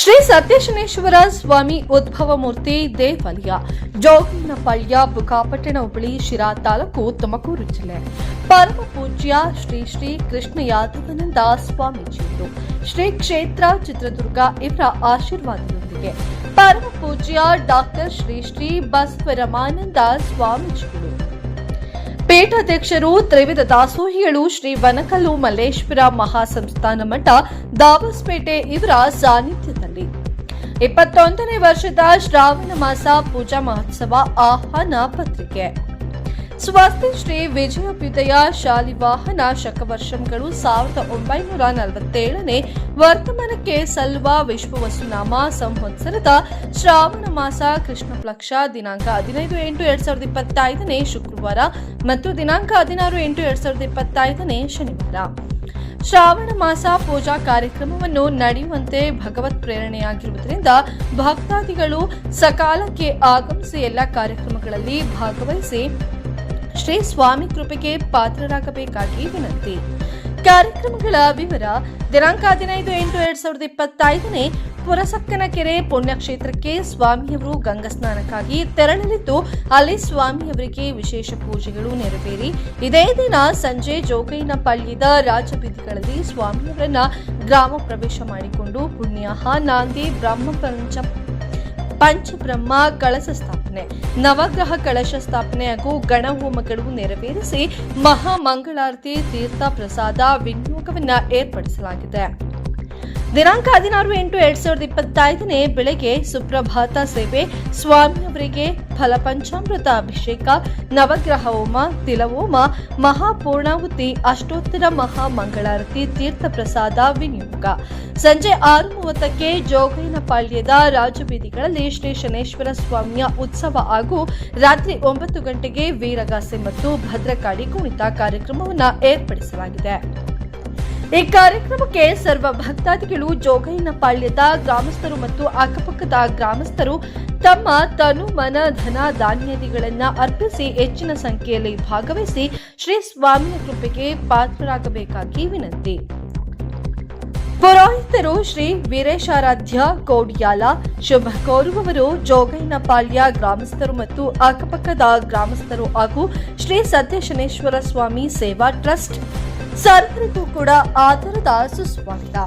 ಶ್ರೀ ಸತ್ಯಶನೇಶ್ವರ ಸ್ವಾಮಿ ಉದ್ಭವ ಮೂರ್ತಿ ದೇವಾಲಯ, ಜೋಗಿನಪಾಳ್ಯ ಬುಕಾಪಟ್ಟಣ ಹುಬ್ಬಳ್ಳಿ, ಶಿರಾ ತಾಲೂಕು, ತುಮಕೂರು ಜಿಲ್ಲೆ. ಪರಮ ಪೂಜ್ಯ ಶ್ರೀ ಶ್ರೀ ಕೃಷ್ಣ ಯಾದವನಂದ ಸ್ವಾಮೀಜಿಯವರು ಶ್ರೀ ಕ್ಷೇತ್ರ ಚಿತ್ರದುರ್ಗ ಇವರ ಆಶೀರ್ವಾದದೊಂದಿಗೆ. ಪರಮ ಪೂಜ್ಯ ಡಾಕ್ಟರ್ ಶ್ರೀ ಶ್ರೀ ಬಸವರಮಾನಂದ ಸ್ವಾಮೀಜಿಗಳು. ಪೀಠಾಧ್ಯಕ್ಷರು ತ್ರಿವಿಧ ದಾಸೋಹಿಗಳು ಶ್ರೀ ವನಕಲ್ಲು ಮಲ್ಲೇಶ್ವರ ಮಹಾಸಂಸ್ಥಾನ ಮಠ, ದಾವಸ್ಪೇಟೆ ಇವರ ಸಾನ್ನಿಧ್ಯದಲ್ಲಿ. ಇಪ್ಪತ್ತೊಂದನೇ ವರ್ಷದ ಶ್ರಾವಣ ಮಾಸ ಪೂಜಾ ಮಹೋತ್ಸವ ಆಹ್ವಾನ ಪತ್ರಿಕೆ. ಸ್ವಾಸ್ತಿ ಶ್ರೀ ವಿಜಯಾಭ್ಯುದಯ ಶಾಲಿವಾಹನ ಶಕವರ್ಷಂಗಳು ಸಾವಿರದ ಒಂಬೈನೂರ ನಲವತ್ತೇಳನೇ ವರ್ತಮಾನಕ್ಕೆ ಸಲ್ಲುವ ವಿಶ್ವವಸುನಾಮ ಸಂವತ್ಸರದ ಶ್ರಾವಣ ಮಾಸ ಕೃಷ್ಣ ಪಕ್ಷ ದಿನಾಂಕ ಹದಿನೈದು ಎಂಟು ಎರಡ್ ಸಾವಿರದ ಇಪ್ಪತ್ತೈದನೇ ಶುಕ್ರವಾರ ಮತ್ತು ದಿನಾಂಕ ಹದಿನಾರು ಎಂಟು ಎರಡ್ ಸಾವಿರದ ಇಪ್ಪತ್ತೈದನೇ ಶನಿವಾರ. ಶ್ರಾವಣ ಮಾಸ ಪೂಜಾ ಕಾರ್ಯಕ್ರಮವನ್ನು ನಡೆಯುವಂತೆ ಭಗವತ್ ಪ್ರೇರಣೆಯಾಗಿರುವುದರಿಂದ ಭಕ್ತಾದಿಗಳು ಸಕಾಲಕ್ಕೆ ಆಗಮಿಸಿ ಎಲ್ಲ ಕಾರ್ಯಕ್ರಮಗಳಲ್ಲಿ ಭಾಗವಹಿಸಿ ಶ್ರೀ ಸ್ವಾಮಿ ಕೃಪೆಗೆ ಪಾತ್ರರಾಗಬೇಕಾಗಿ ವಿನಂತಿ. ಕಾರ್ಯಕ್ರಮಗಳ ವಿವರ. ದಿನಾಂಕ ಹದಿನೈದು ಎಂಟು ಎರಡ್ ಸಾವಿರದ ಇಪ್ಪತ್ತೈದನೇ ಪುರಸಕ್ಕನಕೆರೆ ಪುಣ್ಯಕ್ಷೇತ್ರಕ್ಕೆ ಸ್ವಾಮಿಯವರು ಗಂಗಾ ಸ್ನಾನಕ್ಕಾಗಿ ತೆರಳಲಿದ್ದು, ಅಲ್ಲಿ ಸ್ವಾಮಿಯವರಿಗೆ ವಿಶೇಷ ಪೂಜೆಗಳು ನೆರವೇರಿ. ಇದೇ ದಿನ ಸಂಜೆ ಜೋಗೈನಪಳ್ಳಿದ ರಾಜಬೀದಿಗಳಲ್ಲಿ ಸ್ವಾಮಿಯವರನ್ನ ಗ್ರಾಮ ಪ್ರವೇಶ ಮಾಡಿಕೊಂಡು ಪುಣ್ಯಾಹ ನಾಂದಿ ಬ್ರಹ್ಮ ಪಂಚ ಪಂಚಬ್ರಹ್ಮ ಕಳಸ ನವಗ್ರಹ ಕಳಶ ಸ್ಥಾಪನೆ ಹಾಗೂ ಗಣಹೋಮಗಳು ನೆರವೇರಿಸಿ ಮಹಾಮಂಗಳಾರತಿ ತೀರ್ಥ ಪ್ರಸಾದ ವಿನಿಯೋಗವನ್ನು ಏರ್ಪಡಿಸಲಾಗಿದೆ. ದಿನಾಂಕ ಹದಿನಾರು ಎಂಟು ಎರಡ್ ಸಾವಿರದ ಇಪ್ಪತ್ತೈದನೇ ಬೆಳಗ್ಗೆ ಸುಪ್ರಭಾತ ಸೇವೆ. ಸ್ವಾಮಿಯವರಿಗೆ ಫಲಪಂಚಾಮೃತ ಅಭಿಷೇಕ, ನವಗ್ರಹ ಹೋಮ ತಿಲವೋಮ ಮಹಾಪೂರ್ಣಾಹುತಿ, ಅಷ್ಟೋತ್ತರ ಮಹಾಮಂಗಳಾರತಿ, ತೀರ್ಥ ಪ್ರಸಾದ, ವಿನಿಯೋಗ. ಸಂಜೆ ಆರು ಮೂವತ್ತಕ್ಕೆ ಜೋಗೈನಪಾಳ್ಯದ ರಾಜಬೀದಿಗಳಲ್ಲಿ ಶ್ರೀ ಶನೇಶ್ವರ ಸ್ವಾಮಿಯ ಉತ್ಸವ ಹಾಗೂ ರಾತ್ರಿ ಒಂಬತ್ತು ಗಂಟೆಗೆ ವೀರಗಾಸೆ ಮತ್ತು ಭದ್ರಕಾಳಿ ಕುಣಿತ ಕಾರ್ಯಕ್ರಮವನ್ನು ಏರ್ಪಡಿಸಲಾಗಿದೆ. ಈ ಕಾರ್ಯಕ್ರಮಕ್ಕೆ ಸರ್ವ ಭಕ್ತಾದಿಗಳು ಜೋಗೈನಪಾಳ್ಯದ ಗ್ರಾಮಸ್ಥರು ಮತ್ತು ಅಕ್ಕಪಕ್ಕದ ಗ್ರಾಮಸ್ಥರು ತಮ್ಮ ತನು ಮನ ಧನ ಧಾನ್ಯಾದಿಗಳನ್ನ ಅರ್ಪಿಸಿ ಹೆಚ್ಚಿನ ಸಂಖ್ಯೆಯಲ್ಲಿ ಭಾಗವಹಿಸಿ ಶ್ರೀ ಸ್ವಾಮಿಯ ಕೃಪೆಗೆ ಪಾತ್ರರಾಗಬೇಕಾಗಿ ವಿನಂತಿ. ಪುರೋಹಿತರು ಶ್ರೀ ವೀರೇಶಾರಾಧ್ಯ ಕೋಡ್ಯಾಲ ಶುಭ ಕೋರುವವರು ಜೋಗೈನಪಾಳ್ಯ ಗ್ರಾಮಸ್ಥರು ಮತ್ತು ಅಕ್ಕಪಕ್ಕದ ಗ್ರಾಮಸ್ಥರು ಹಾಗೂ ಶ್ರೀ ಸತ್ಯಶನೇಶ್ವರ ಸ್ವಾಮಿ ಸೇವಾ ಟ್ರಸ್ಟ್ ಸರ್ವರಿಗೂ ಕೂಡ ಆಧಾರದ ಸುಸ್ವಾಗತ.